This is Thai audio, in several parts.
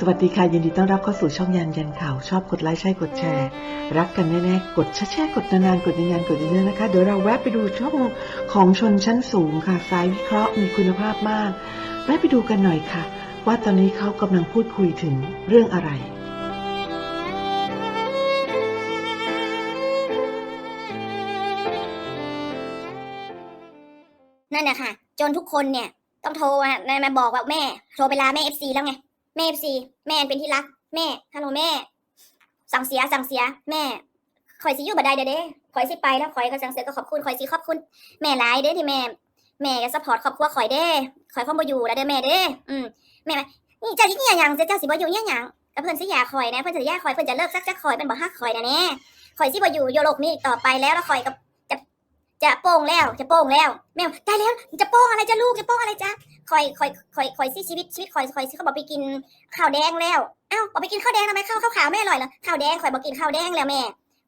สวัสดีค่ะ ยินดีต้อนรับเข้าสู่ช่องยันยันข่าว ชอบกดไลค์ใช่กดแชร์ รักกันแน่ๆ กดแช่ๆกดนานๆ กดยืนยันกดยืนยันนะคะ เดี๋ยวเราแวะไปดูช่องของชนชั้นสูงค่ะสายวิเคราะห์มีคุณภาพมาก แวะไปดูกันหน่อยค่ะ ว่าตอนนี้เขากำลังพูดคุยถึงเรื่องอะไรนั่นแหละค่ะ จนทุกคนเนี่ยต้องโทรมามาบอกว่าแม่ โทรไปลาแม่เอฟซีแล้วไง แม่เอฟซีแม่เป็นที่รัก แม่ฮัลโหลแม่ สั่งเสียสั่งเสีย แม่คอยสิอยู่บ่ได้เด้อเด้คอยสิไปแล้วคอยก็สั่งเสียก็ขอบคุณคอยสิขอบคุณ แม่หลายเด้ที่แม่ แม่ก็สปอร์ตครอบครัวคอยเด้คอยคงบ่อยู่แล้วเด้อแม่เด้อืมแม่นี่เจ้าสิเนี่ยหยังเจ้าสิบ่อยู่เนี่ยหยังก็เพิ่อนสิอยากคอยนะเพิ่อนสิอยากคอยเพิ่อนจะเลิกซักจักคอยเป็นบ่ฮักคอยนะแน่คอยสิบ่อยู่โยโลกนี้ต่อไปแล้วแล้วคอยก็จะโป้งแล้วจะโป้งแล้วแมวได้แล้วจะโป้งอะไรจะลูกจะโป้งอะไรจ้ะ คอยคอยคอยคอยสิชีวิตชีวิตคอยคอยสิเขาบอกไปกินข้าวแดงแล้วเอ้าบอกไปกินข้าวแดงทำไมข้าวข้าวขาวไม่อร่อยเหรอข้าวแดงคอยบอกกินข้าวแดงแล้วแม่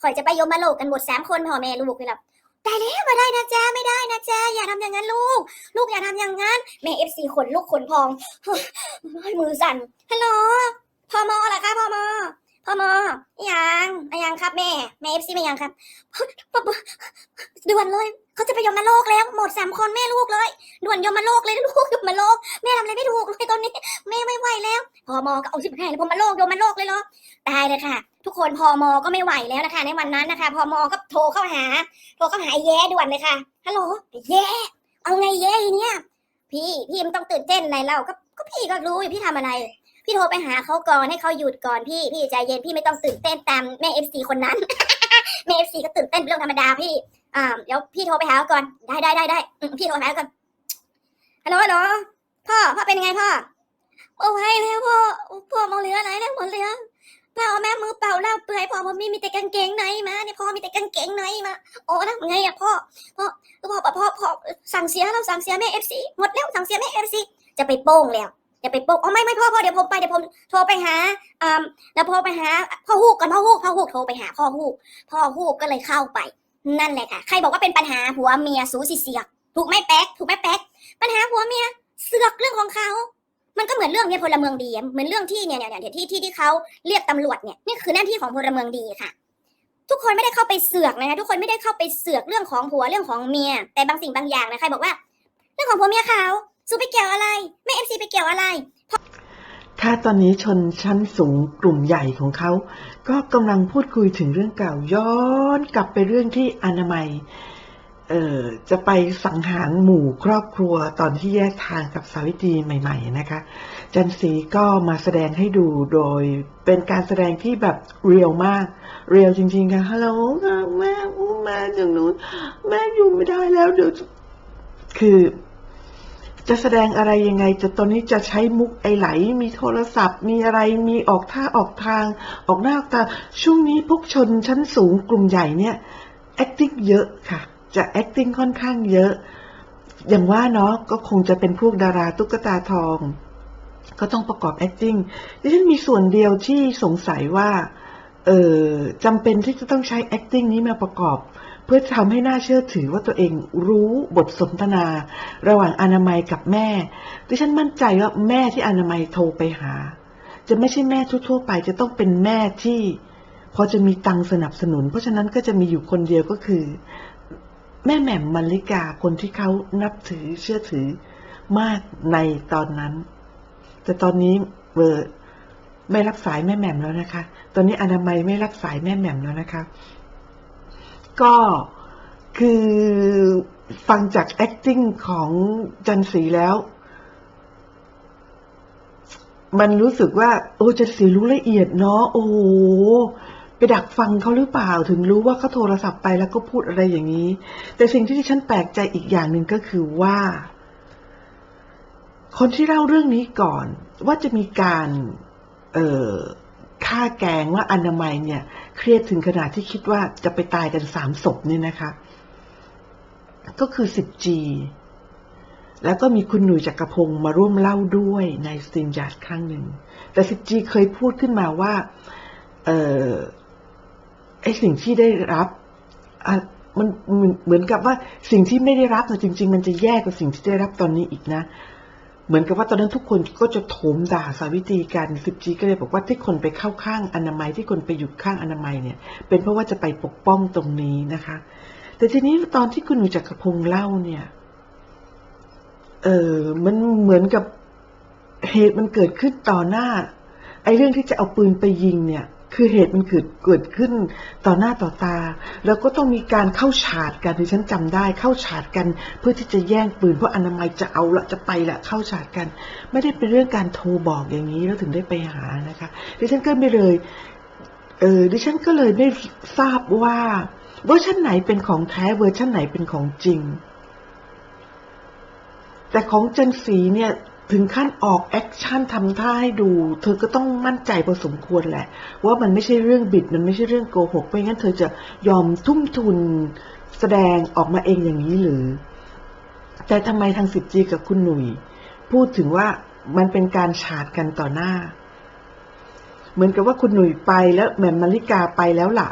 คอยจะไปยมมาโลกกันหมดสามคนพ่อแม่ลูกเลยล่ะได้แล้วมาได้นะจ๊ะไม่ได้นะจ๊ะอย่าทำอย่างนั้นลูก ลูกอย่าทำอย่างนั้นแม่เอฟซีขนลูกขนพองเฮ้มือสั่นฮัลโหลพอมอเหรอคะพอมอพอมอยังยังครับแม่แม่เอฟซีไม่ยังครับด่วนเลย เขาจะไปยมมาโลกแล้ว หมดสามคนแม่ลูกเลยด่วนยมมาโลกเลยลูกยมมาโลกแม่ทำอะไรไม่ถูกเลยตอนนี้แม่ไม่ไหวแล้วพอมอก็เอาชิบหายแล้วพอมาโลกยมมาโลกเลยเหรอตายเลยค่ะ ทุกคนพอมอก็ไม่ไหวแล้วนะคะ ในวันนั้นนะคะพอมอก็โทรเข้าหา โทรเข้าหาแย่ด่วนเลยค่ะฮัลโหลแย่เอาไงแย่เนี่ยพี่พี่มันต้องตื่นเต้นอะไรเราก็ก็พี่ก็รู้อยู่พี่ทำอะไรพี่โทรไปหาเขาก่อนให้เขาหยุดก่อนพี่พี่ใจเย็นพี่ไม่ต้องตื่นเต้นตามแม่เอฟซีคนนั้นแม่เอฟซีก็ตื่นเต้นเป็นเรื่องธรรมดาพี่ อ่าเดี๋ยวพี่โทรไปหาเขาก่อน ได้ได้ได้ได้พี่โทรหาเขาก่อนฮัลโหลฮัลโหลพ่อพ่อเป็นยังไงพ่อโอ้ยแล้วพ่อพ่อมองเหลืออะไรแล้วหมดเลยพ่อเอาแม่มือเปล่าเล่าเปื่อยพ่อผมมีมีแต่กางเกงในมาเนี่ยพ่อมีแต่กางเกงในมาโอ้ทำไงอะพ่อพ่อพ่อพ่อพ่อพ่อสั่งเสียเราสั่งเสียแม่เอฟซีหมดแล้วสั่งเสียแม่เอฟซีจะไปโป้งแล้วจะไปโป้งอ๋อไม่ไม่พ่อพ่อเดี๋ยวผมไปเดี๋ยวผมโทรไปหาอ่าแล้วโทรไปหาพ่อฮูกก่อนพ่อฮูกพ่อฮูกโทรไปหาพ่อฮูกพ่อฮูกก็เลยเข้าไป นั่นแหละค่ะ ใครบอกว่าเป็นปัญหาผัวเมียสูสีเสียก ถูกไหมแป๊ก ถูกไหมแป๊ก ปัญหาผัวเมียเสือกเรื่องของเขา มันก็เหมือนเรื่องเนี่ยพลเมืองดี เหมือนเรื่องที่เนี่ยเนี่ยเนี่ยที่ที่ที่เขาเรียกตำรวจเนี่ย นี่คือหน้าที่ของพลเมืองดีค่ะ ทุกคนไม่ได้เข้าไปเสือกนะคะ ทุกคนไม่ได้เข้าไปเสือกเรื่องของผัวเรื่องของเมีย แต่บางสิ่งบางอย่างนะ ใครบอกว่า เรื่องของผัวเมียเขาสูไปเกี่ยวอะไร ไม่เอฟซีไปเกี่ยวอะไร ค่ะตอนนี้ชนชั้นสูงกลุ่มใหญ่ของเขา ก็กำลังพูดคุยถึงเรื่องเก่าย้อนกลับไปเรื่องที่อนามัย เอ่อ จะไปสังหารหมู่ครอบครัวตอนที่แยกทางกับสาวิตรีใหม่ ๆ นะคะ จันสีก็มาแสดงให้ดูโดยเป็นการแสดงที่แบบเรียลมาก เรียลจริง ๆ ค่ะฮัลโหลค่ะแม่แม่อย่างนู้นแม่อยู่ไม่ได้แล้วเดี๋ยวคือ จะแสดงอะไรยังไงจะตอนนี้จะใช้มุกไอไหล มีโทรศัพท์ มีอะไรมีออกท่าออกทาง ออกหน้าออกตา ช่วงนี้พวกชนชั้นสูงกลุ่มใหญ่เนี่ย acting เยอะค่ะ จะ acting ค่อนข้างเยอะ อย่างว่าเนาะก็คงจะเป็นพวกดาราตุ๊กตาทอง ก็ต้องประกอบ acting ดิฉันมีส่วนเดียวที่สงสัยว่า เออจำเป็นที่จะต้องใช้ acting นี้มาประกอบ พื่อทำให้น่าเชื่อถือว่าตัวเองรู้บทสนทนา ระหว่างอนามัยกับแม่ ดิฉันมั่นใจว่าแม่ที่อนามัยโทรไปหา จะไม่ใช่แม่ทั่วๆไป จะต้องเป็นแม่ที่พอจะมีตังสนับสนุน เพราะฉะนั้นก็จะมีอยู่คนเดียวก็คือ แม่แหม่มมัลลิกาคนที่เขานับถือเชื่อถือมากในตอนนั้น แต่ตอนนี้เบอร์ไม่รับสายแม่แหม่มแล้วนะคะ ตอนนี้อนามัยไม่รับสายแม่แหม่มแล้วนะคะ ก็คือฟังจาก acting ของจันสีแล้ว มันรู้สึกว่า โอ้จันสีรู้ละเอียดเนาะโอ้ไปดักฟังเขาหรือเปล่าถึงรู้ว่าเขาโทรศัพท์ไปแล้วก็พูดอะไรอย่างนี้ แต่สิ่งที่ดิฉันแปลกใจอีกอย่างหนึ่งก็คือว่า คนที่เล่าเรื่องนี้ก่อน ว่าจะมีการ เอ่อ ฆ่าแกงว่าอนามัยเนี่ย เครียดถึงขนาดที่คิดว่าจะไปตายกันสามศพเนี่ยนะคะ ก็คือ 10G แล้วก็มีคุณหนุ่ยจักรพงศ์มาร่วมเล่าด้วยในสตรีมยาดครั้งหนึ่ง แต่ 10G เคยพูดขึ้นมาว่าเออไอสิ่งที่ได้รับอะมันเหมือนเหมือนกับว่าสิ่งที่ไม่ได้รับนะจริง ๆ มันจะแย่กว่าสิ่งที่ได้รับตอนนี้อีกนะ เหมือนกับว่าตอนนั้นทุกคนก็จะโถมด่าสาวิตรีกันสิบจีก็เลยบอกว่าที่คนไปเข้าข้างอนามัยที่คนไปหยุดข้างอนามัยเนี่ย เป็นเพราะว่าจะไปปกป้องตรงนี้นะคะ แต่ทีนี้ตอนที่คุณหนูจักรพงศ์เล่าเนี่ย เออมันเหมือนกับเหตุมันเกิดขึ้นต่อหน้า ไอ้เรื่องที่จะเอาปืนไปยิงเนี่ย คือเหตุมันเกิดเกิดขึ้นต่อหน้าต่อตา แล้วก็ต้องมีการเข้าฉาดกันที่ฉันจำได้เข้าฉาดกัน เพื่อที่จะแย่งปืนเพราะอนามัยจะเอาละจะไปละเข้าฉาดกัน ไม่ได้เป็นเรื่องการโทรบอกอย่างนี้แล้วถึงได้ไปหานะคะดิฉันก็ไม่เลยเออดิฉันก็เลยไม่ทราบว่าเวอร์ชันไหนเป็นของแท้เวอร์ชันไหนเป็นของจริง แต่ของจันสีเนี่ย ถึงขั้นออกแอคชั่นทำท่าให้ดู เธอก็ต้องมั่นใจพอสมควรแหละ ว่ามันไม่ใช่เรื่องบิด มันไม่ใช่เรื่องโกหกไม่งั้นเธอจะยอมทุ่มทุนแสดงออกมาเองอย่างนี้หรือ แต่ทำไมทางสิบจีกับคุณหนุ่ย พูดถึงว่ามันเป็นการฉาดกันต่อหน้า เหมือนกับว่าคุณหนุ่ยไปแล้วแหม่มมาริกาไปแล้วล่ะ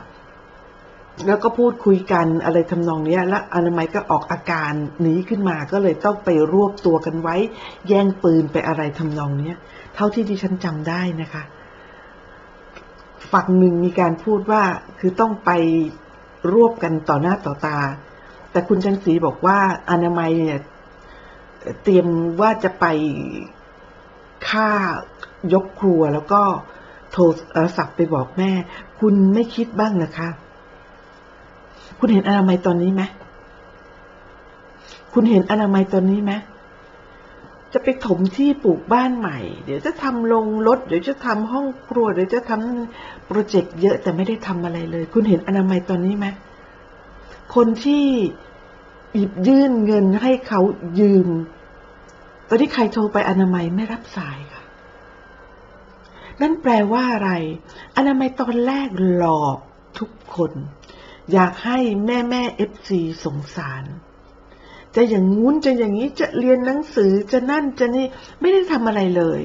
แล้วก็พูดคุยกันอะไรทำนองนี้แล้วอนามัยก็ออกอาการหนีขึ้นมาก็เลยต้องไปรวบตัวกันไว้ แย่งปืนไปอะไรทำนองเนี้ย เท่าที่ดิฉันจำได้นะคะ ฝั่งหนึ่งมีการพูดว่าคือต้องไปรวบกันต่อหน้าต่อตา แต่คุณจันสีบอกว่าอนามัยเนี่ยเตรียมว่าจะไปฆ่ายกครัวแล้วก็โทรศัพท์ไปบอกแม่ คุณไม่คิดบ้างนะคะ คุณเห็นอนามัยตอนนี้ไหมคุณเห็นอนามัยตอนนี้ไหมจะไปถมที่ปลูกบ้านใหม่ เดี๋ยวจะทำลงรถ เดี๋ยวจะทำห้องครัว เดี๋ยวจะทำโปรเจกต์เยอะแต่ไม่ได้ทำอะไรเลย คุณเห็นอนามัยตอนนี้ไหมคนที่หยิบยื่นเงินให้เขายืม ตอนที่ใครโทรไปอนามัยไม่รับสายค่ะ นั่นแปลว่าอะไร อนามัยตอนแรกหลอกทุกคน อยากให้แม่แม่เอฟซีสงสาร จะอย่างงู้นจะอย่างนี้จะเรียนหนังสือจะนั่นจะนี่ไม่ได้ทำอะไรเลย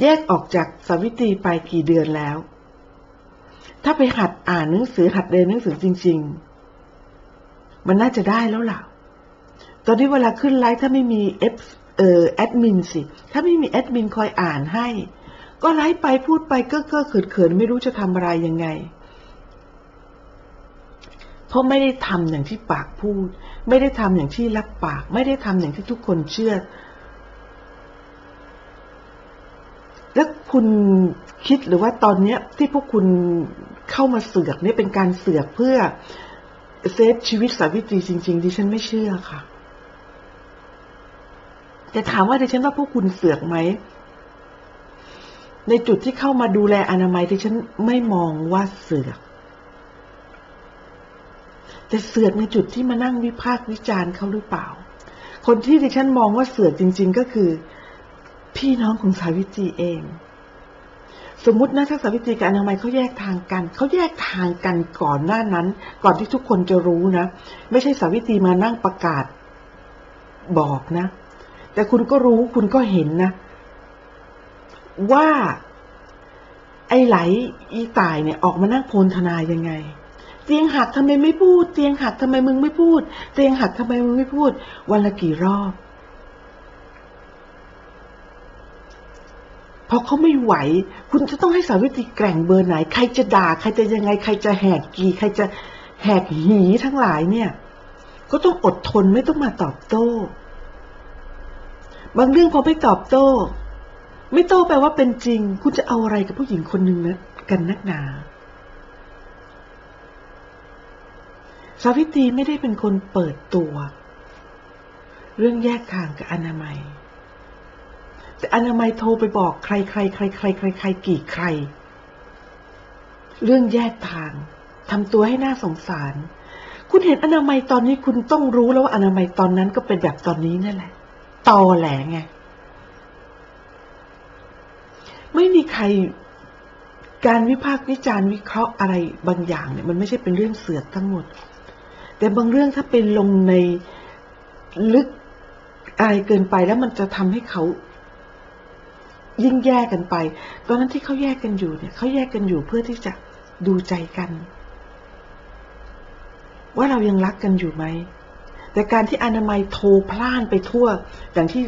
แยกออกจากสาวิตรีไปกี่เดือนแล้ว ถ้าไปหัดอ่านหนังสือหัดเรียนหนังสือจริง ๆ มันน่าจะได้แล้วล่ะ ตอนนี้เวลาขึ้นไลฟ์ถ้าไม่มีเอฟเออแอดมินสิ ถ้าไม่มีแอดมินคอยอ่านให้ ก็ไลฟ์ไปพูดไปเก้อเก้อเขินเขินไม่รู้จะทำอะไรยังไง เพราะไม่ได้ทำอย่างที่ปากพูด ไม่ได้ทำอย่างที่รับปาก ไม่ได้ทำอย่างที่ทุกคนเชื่อ แล้วคุณคิดหรือว่าตอนเนี้ย ที่พวกคุณเข้ามาเสือกนี่เป็นการเสือกเพื่อเซฟชีวิตสาวิตรีจริง ๆ ดิฉันไม่เชื่อค่ะ แต่ถามว่าดิฉันว่าพวกคุณเสือกไหมในจุดที่เข้ามาดูแลอนามัยดิฉันไม่มองว่าเสือก แต่เสือกในจุดที่มานั่งวิพากษ์วิจารณ์เขาหรือเปล่า คนที่ดิฉันมองว่าเสือกจริง ๆ ก็คือ พี่น้องของสาวิตรีเอง สมมตินะถ้าสาวิตรีกับอนามัยเขาแยกทางกันเขาแยกทางกันก่อนหน้านั้น ก่อนที่ทุกคนจะรู้นะ ไม่ใช่สาวิตีมานั่งประกาศบอกนะ แต่คุณก็รู้คุณก็เห็นนะ ว่าไอ้ไหลอีตายเนี่ยออกมานั่งโพลธนายังไง เตียงหักทำไมไม่พูด เตียงหักทำไมมึงไม่พูด เตียงหักทำไมมึงไม่พูด วันละกี่รอบพอเขาไม่ไหว คุณจะต้องให้สาวิตรีแกร่งเบอร์ไหน ใครจะด่า ใครจะยังไง ใครจะแหกกีใครจะแหกหีทั้งหลายเนี่ย ก็ต้องอดทนไม่ต้องมาตอบโต้ บางเรื่องพอไม่ตอบโต้ ไม่โต้แปลว่าเป็นจริง คุณจะเอาอะไรกับผู้หญิงคนหนึ่งนะกันนักหนา สาวิตรีไม่ได้เป็นคนเปิดตัว เรื่องแยกทางกับอนามัย แต่อนามัยโทรไปบอกใครใครใครใครใครใครกี่ใคร เรื่องแยกทางทำตัวให้น่าสงสาร คุณเห็นอนามัยตอนนี้คุณต้องรู้แล้วว่าอนามัยตอนนั้นก็เป็นแบบตอนนี้นั่นแหละตอแหลไงไม่มีใครการวิพากษ์วิจารณ์วิเคราะห์อะไรบางอย่างเนี่ยมันไม่ใช่เป็นเรื่องเสือกทั้งหมด แต่บางเรื่องถ้าเป็นลงในลึกอะไรเกินไปแล้วมันจะทำให้เขา ยิ่งแยกกันไป ตอนนั้นที่เขาแยกกันอยู่เนี่ยเขาแยกกันอยู่เพื่อที่จะดูใจกัน ว่าเรายังรักกันอยู่ไหมแต่การที่อนามัยโทรพล่านไปทั่ว อย่างที่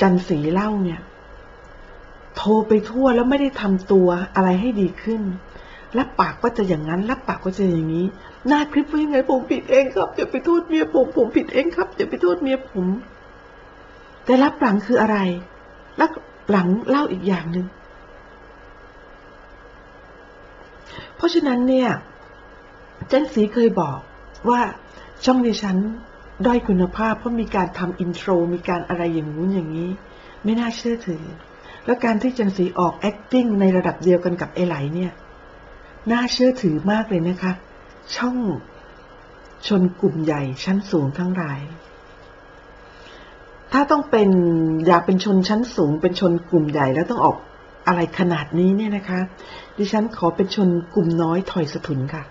จันสีเล่าเนี่ย โทรไปทั่วแล้วไม่ได้ทำตัวอะไรให้ดีขึ้น รับปากว่าจะอย่างนั้นรับปากว่าจะอย่างนี้ หน้าคลิปว่ายังไงผมผิดเองครับอย่าไปโทษเมียผมผมผิดเองครับอย่าไปโทษเมียผม แต่รับหลังคืออะไรรับหลังเล่าอีกอย่างหนึ่งเพราะฉะนั้นเนี่ยเจนสีเคยบอกว่าช่องดิฉันด้อยคุณภาพเพราะมีการทำอินโทรมีการอะไรอย่างงู้นอย่างนี้ ไม่น่าเชื่อถือ แล้วการที่เจนสีออก acting ในระดับเดียวกันกับไอไหลเนี่ย น่าเชื่อถือมากเลยนะคะ ช่องชนกลุ่มใหญ่ชั้นสูงทั้งหลาย ถ้าต้องเป็นอยากเป็นชนชั้นสูง เป็นชนกลุ่มใหญ่แล้วต้องออกอะไรขนาดนี้เนี่ยนะคะ ดิฉันขอเป็นชนกลุ่มน้อยถอยสถุนค่ะ